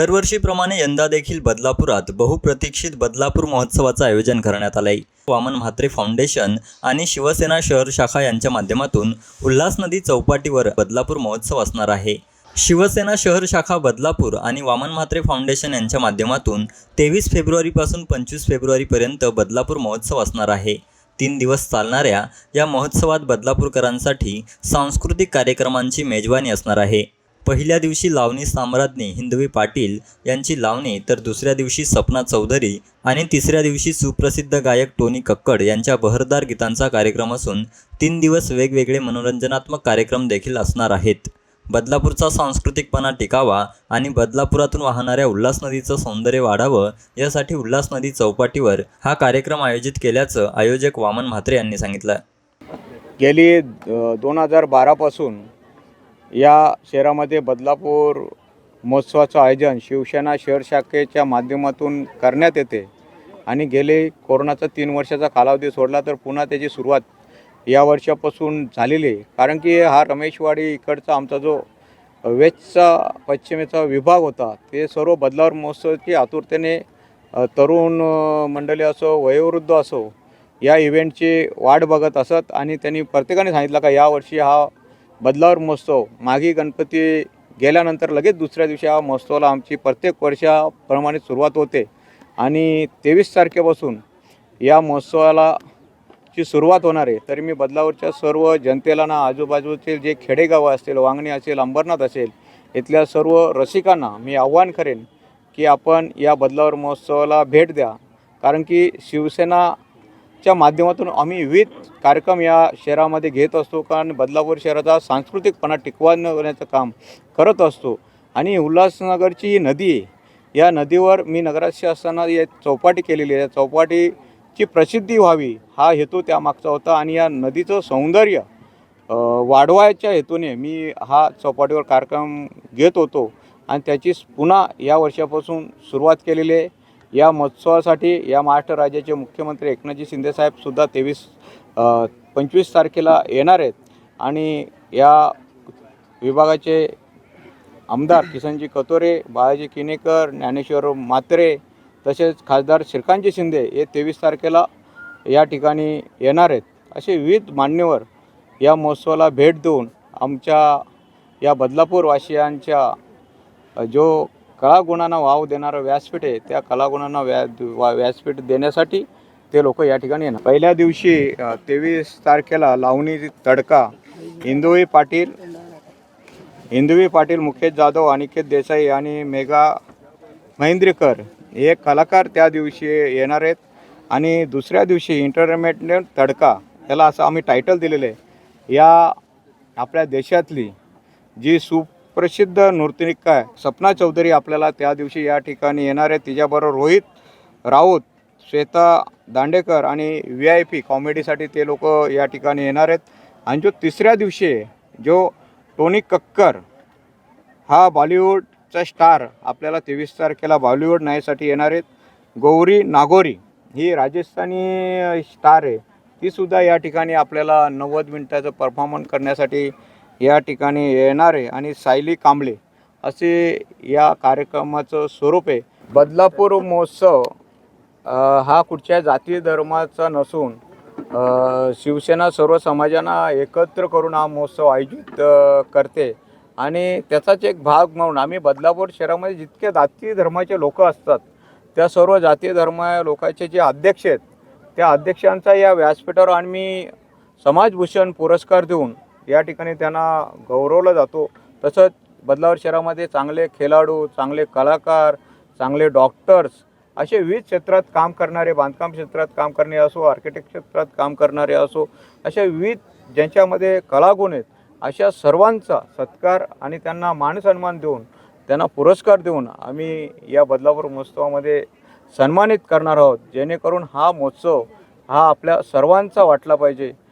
दरवर्षीप्रमाणे यंदा देखील बदलापुरात बहुप्रतीक्षित बदलापूर महोत्सवाचं आयोजन करण्यात आलंय. वामन म्हात्रे फाउंडेशन आणि शिवसेना शहर शाखा यांच्या माध्यमातून उल्हास नदी चौपाटीवर बदलापूर महोत्सव असणार आहे. शिवसेना शहर शाखा बदलापूर आणि वामन म्हात्रे फाउंडेशन यांच्या माध्यमातून तेवीस फेब्रुवारीपासून पंचवीस फेब्रुवारीपर्यंत बदलापूर महोत्सव असणार आहे. तीन दिवस चालणाऱ्या या महोत्सवात बदलापूरकरांसाठी सांस्कृतिक कार्यक्रमांची मेजवानी असणार आहे. पहिल्या दिवशी लावणी साम्राज्ञी हिंदवी पाटील यांची लावणी तर दुसऱ्या दिवशी सपना चौधरी आणि तिसऱ्या दिवशी सुप्रसिद्ध गायक टोनी कक्कड यांच्या बहरदार गीतांचा कार्यक्रम असून तीन दिवस वेगवेगळे मनोरंजनात्मक कार्यक्रम देखील असणार आहेत. बदलापूरचा सांस्कृतिकपणा टिकावा आणि बदलापुरातून वाहणाऱ्या उल्हास नदीचं सौंदर्य वाढावं यासाठी उल्हास नदी चौपाटीवर हा कार्यक्रम आयोजित केल्याचं आयोजक वामन म्हात्रे यांनी सांगितलं. गेली दोन हजार बारापासून या शहरामध्ये बदलापूर महोत्सवाचं आयोजन शिवसेना शहर शाखेच्या माध्यमातून करण्यात येते. आणि गेले कोरोनाचा तीन वर्षाचा कालावधी सोडला तर पुन्हा त्याची सुरुवात या वर्षापासून झालेली आहे. कारण की हा रमेशवाडी इकडचा आमचा जो वेस्टचा पश्चिमेचा विभाग होता ते सर्व बदलावर महोत्सवाची आतुरतेने तरुण मंडळी असो वयोवृद्ध असो या इव्हेंटची वाट बघत असत. आणि त्यांनी प्रत्येकाने सांगितलं का यावर्षी हा बदलावर महोत्सव. मागी गणपती गेल्यानंतर लगेच दुसऱ्या दिवशी हा महोत्सवाला आमची प्रत्येक वर्षाप्रमाणे सुरुवात होते. आणि तेवीस तारखेपासून या महोत्सवाला ची सुरुवात होणार आहे. तरी मी बदलावरच्या सर्व जनतेला ना आजूबाजूचे जे खेडेगावं असतील वांगणी असेल अंबरनाथ असेल इथल्या सर्व रसिकांना मी आव्हान करेन की आपण या बदलावर महोत्सवाला भेट द्या. कारण की शिवसेना च्या माध्यमातून आम्ही विविध कार्यक्रम या शहरामध्ये घेत असतो. कारण बदलापूर शहराचा सांस्कृतिकपणा टिकवण्याचं काम करत असतो. आणि उल्हासनगरची ही नदी आहे या नदीवर मी नगराध्यक्ष असताना या चौपाटी केलेली आहे. या चौपाटीची प्रसिद्धी व्हावी हा हेतू त्यामागचा होता. आणि या नदीचं सौंदर्य वाढवायच्या हेतूने मी हा चौपाटीवर कार्यक्रम घेत होतो. आणि त्याची पुन्हा या वर्षापासून सुरुवात केलेली आहे. या महोत्सवासाठी या महाराष्ट्र राज्याचे मुख्यमंत्री एकनाथजी शिंदेसाहेबसुद्धा तेवीस पंचवीस तारखेला येणार आहेत. आणि या विभागाचे आमदार किसनजी कतोरे बाळाजी किनेकर ज्ञानेश्वर मात्रे तसेच खासदार श्रीकांतजी शिंदे हे तेवीस तारखेला या ठिकाणी येणार आहेत. असे विविध मान्यवर या महोत्सवाला भेट देऊन आमच्या या बदलापूर वासियांच्या जो कलागुणांना वाव देणारं व्यासपीठ आहे. त्या कलागुणांना व्या वा व्यासपीठ देण्यासाठी ते लोक या ठिकाणी येणार. पहिल्या दिवशी तेवीस तारखेला लावणी तडका इंदुई पाटील हिंदुवी पाटील मुकेश जाधव अनिकेत देसाई आणि मेघा महेंद्रीकर हे कलाकार त्या दिवशी येणार आहेत. आणि दुसऱ्या दिवशी इंटरमेटने तडका याला असं आम्ही टायटल दिलेलं आहे. या आपल्या देशातली जी प्रसिद्ध नृत्यनिका आहे सपना चौधरी आपल्याला त्या दिवशी या ठिकाणी येणार आहे तिच्याबरोबर रोहित राऊत श्वेता दांडेकर आणि व्ही आय पी कॉमेडीसाठी ते लोक या ठिकाणी येणार आहेत. आणि जो तिसऱ्या दिवशी जो टोनी कक्कर हा बॉलिवूडचा स्टार आपल्याला तेवीस तारखेला बॉलिवूड नाहीसाठी येणार आहेत. गौरी नागोरी ही राजस्थानी स्टार आहे. तीसुद्धा या ठिकाणी आपल्याला नव्वद मिनटाचं परफॉर्मन्स करण्यासाठी या ठिकाणी येणारे आणि सायली कांबळे असे या कार्यक्रमाचं स्वरूप आहे. बदलापूर महोत्सव हा कुठच्या जाती धर्माचा नसून शिवसेना सर्व समाजांना एकत्र करून हा महोत्सव आयोजित करते. आणि त्याचाच एक भाग म्हणून आम्ही बदलापूर शहरामध्ये जितके जाती धर्माचे लोक असतात त्या सर्व जाती धर्म लोकांचे जे अध्यक्ष आहेत त्या अध्यक्षांचा या व्यासपीठावर आम्ही समाजभूषण पुरस्कार देऊन या ठिकाणी त्यांना गौरवलं जातो. तसंच बदलावर शहरामध्ये चांगले खेळाडू चांगले कलाकार चांगले डॉक्टर्स असे विविध क्षेत्रात काम करणारे बांधकाम क्षेत्रात काम करणे असो आर्किटेक्ट क्षेत्रात काम करणारे असो अशा विविध ज्यांच्यामध्ये कलागुण आहेत अशा सर्वांचा सत्कार आणि त्यांना मानसन्मान देऊन त्यांना पुरस्कार देऊन आम्ही या बदलापूर महोत्सवामध्ये सन्मानित करणार आहोत. जेणेकरून हा महोत्सव हा आपल्या सर्वांचा वाटला पाहिजे.